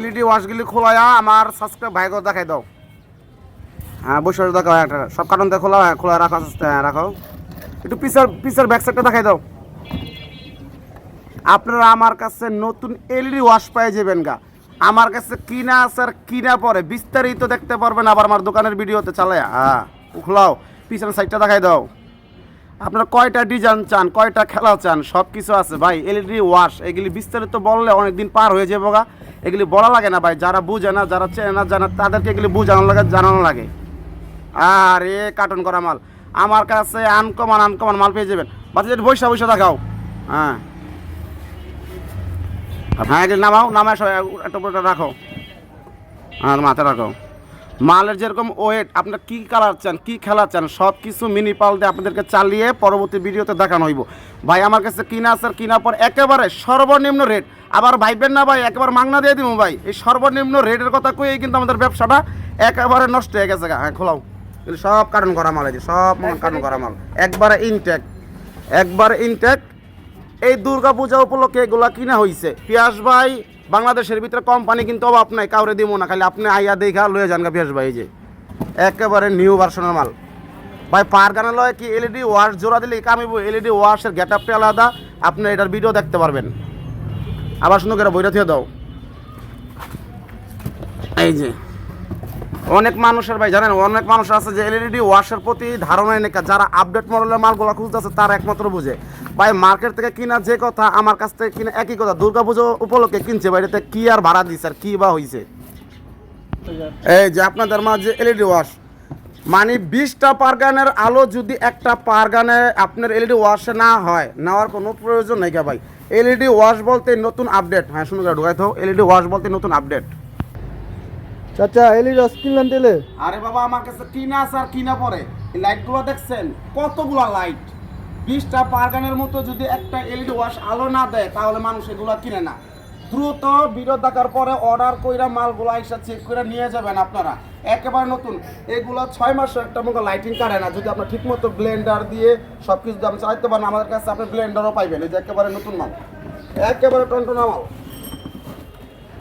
LED ওয়াশগুলি খোলায়া আমার subscribe ভাইকে দেখাই দাও। হ্যাঁ বসে দেখাও, একটা, সব কারণ দিয়ে খোলা খোলা, রাখো রাখো। একটু পিসের পিসের ব্যাক সাইডটা দেখাই দাও। আপনারা আমার কাছে নতুন এলইডি ওয়াশ পেয়ে যাবেন গা। আমার কাছে কিনা আছে আর কিনা পরে, বিস্তারিত দেখতে পারবেন আবার আমার দোকানের ভিডিওতে, চালায় হ্যাঁ খোলাও পিছনের সাইডটা দেখাই দাও। আপনারা কয়টা ডিজাইন চান, কয়টা খেলা চান সব কিছু আছে। ভাই এলইডি ওয়াশ এগুলি বিস্তারিত বললে অনেক দিন পার হয়ে যাব গা। এগুলি বলা লাগে না ভাই, যারা বুঝে না, যারা চেনে না, জানে, তাদেরকে এগুলি বুঝানো লাগে, জানানো লাগে। আর এ কার্টন করা মাল। আমার কাছে আনকমান আনকমান মাল পেয়ে যাবেন। বাচ্চাদের বৈশা বৈশা দেখাও। হ্যাঁ। হ্যাঁ এগুলি নামাও, নামায় সবাই, একটা রাখো। আর মাথা রাখো। মালের যেরকম ওয়েট আপনার কি কালার চান, কি খেলা চান সব কিছু মিনি পাল দিয়ে আপনাদেরকে চালিয়ে পরবর্তী ভিডিওতে দেখানো হইব। ভাই, আমার কাছে কিনা আছে আর কিনা পর একেবারে সর্বনিম্ন রেট আবার ভাইবেন না ভাই, একেবারে মাংনা দিয়ে দিব ভাই। এই সর্বনিম্ন রেটের কথা কই কিন্তু আমাদের ব্যবসাটা একেবারে নষ্ট হয়ে গেছে হ্যাঁ খোলাও। সব কারণ করা মাল এই সব কারণ করা মাল। একবারে ইনটেক একবারে ইনটেক এই দুর্গা পূজা উপলক্ষে এগুলা কিনা হইছে। পিয়াস ভাই, বাংলাদেশের ভিতরে কোম্পানি কিন্তু অভাব নাই, কাউরে দিব না, খালি আপনি আইয়া দেখা লয়ে যান গা পিয়াস ভাই যে। একেবারে নিউ ভার্সনের মাল। ভাই পার গানা লয় কি এলইডি ওয়াশ জোড়া দিলে কামিব? এলইডি ওয়াশের গেট আপটা আলাদা, আপনি এটার ভিডিও দেখতে পারবেন। আবার সুন্দর করে বইটা থেকে দাও। এই যে। অনেক মানুষের ভাই জানেন, অনেক মানুষ আছে যে এলইডি ওয়াশের প্রতি ধারণাই নেই যারা আপডেট মডেলের মালগুলো খুঁজতেছে তারা একমাত্র বুঝে। ভাই মার্কেট থেকে কিনা যে কথা, আমার কাছ থেকে কিনা একই কথা, দুর্গা পুজো উপলক্ষে কিনছে ভাই এটাতে কি আর ভাড়া দিচ্ছে আর কি বা হয়েছে এই যে আপনাদের মাঝে এলইডি ওয়াশ মানে বিশটা পারগানের আলো যদি একটা পারগানে আপনার এলইডি ওয়াশে না হয়, নেওয়ার কোনো প্রয়োজন নেই ভাই। এলইডি ওয়াশ বলতে নতুন আপডেট হ্যাঁ শুনুন ঢুকাই তো এলইডি ওয়াশ বলতে নতুন আপডেট চাচা, এলি রস কিনলেন তেলে? আরে বাবা, আমার কাছে কিনা আছে আর কিনা পরে এই লাইটগুলো দেখছেন? কতগুলো লাইট বিশটা পারগানের মতো যদি একটা এলইডি ওয়াশ আলো না দেয়, তাহলে মানুষ এগুলো কিনে না। দ্রুত বিরোধ দেখার পরে অর্ডার কইরা মালগুলো আইসা চেক করে নিয়ে যাবেন আপনারা। একেবারে নতুন। এগুলো ছয় মাসের একটা মতো লাইটিং কাটে না। যদি আপনার ঠিকমতো ব্লেন্ডার দিয়ে সব কিছু আপনি চাইতে পারেন, আমাদের কাছে আপনি ব্লেন্ডারও পাইবেন। এই যে একেবারে নতুন মাল। একেবারে টনটনা মাল।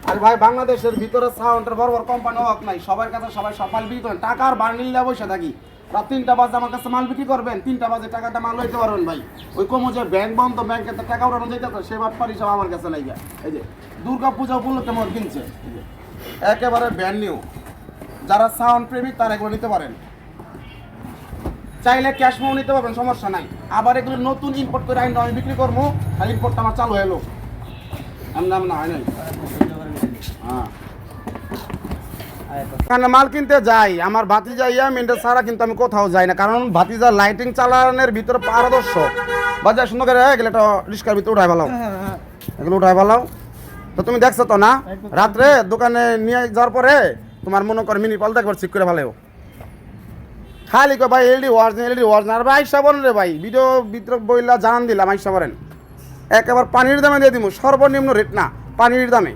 আর ভাই, বাংলাদেশের ভিতরে সাউন্ডের বড় বড় কোম্পানি হোক নাই। সবার কাছে সবাই সব মাল বিক্রি করেন টাকার নিয়ে বসে থাকি। রাত তিনটা বাজে আমার কাছে মাল বিক্রি করবেন। তিনটা বাজে টাকাটা মাল লইতে পারবেন ভাই। ওই কমো যে ব্যাংক বন্ধ ব্যাংকে তো টাকা উঠানো যেতে তো সে বাটপারি সব আমার কাছে নাই এই যে, দুর্গা পূজা উপলক্ষে আমার কিনছে। একেবারে ব্যান্ড নিউ যারা সাউন্ড প্রেমিক, তারা এগুলো নিতে পারেন। চাইলে ক্যাশ মেও নিতে পারবেন, সমস্যা নাই। আবার এগুলো নতুন ইম্পোর্ট করে আইন আমি বিক্রি করব আর ইম্পোর্টটা আমার চালু হলো আমি নাম না হয় নাই। এখানে মাল কিনতে যাই আমার ভাতিজা ইয়া মিন্টে ছাড়া কিন্তু আমি কোথাও যাই না কারণ ভাতিজা লাইটিং চালানোর ভিতরে পারদর্শ বাজার সুন্দর করে এগুলো একটা রিস্কার ভিতরে উঠাই ভালো এগুলো উঠাই ভালো তো তুমি দেখছ তো না? রাত্রে দোকানে নিয়ে যাওয়ার পরে তোমার মনে করে মিনি পাল দেখবার চেক করে ভালো খালি কো ভাই এলডি ওয়ার্জ এলডি ওয়ার্জ আর ভাই আইসা বলেন রে ভাই। ভিডিও ভিতরে বইলা জানান দিলাম আইসা বলেন একেবারে পানির দামে দিয়ে দিব সর্বনিম্ন রেট না পানির দামে।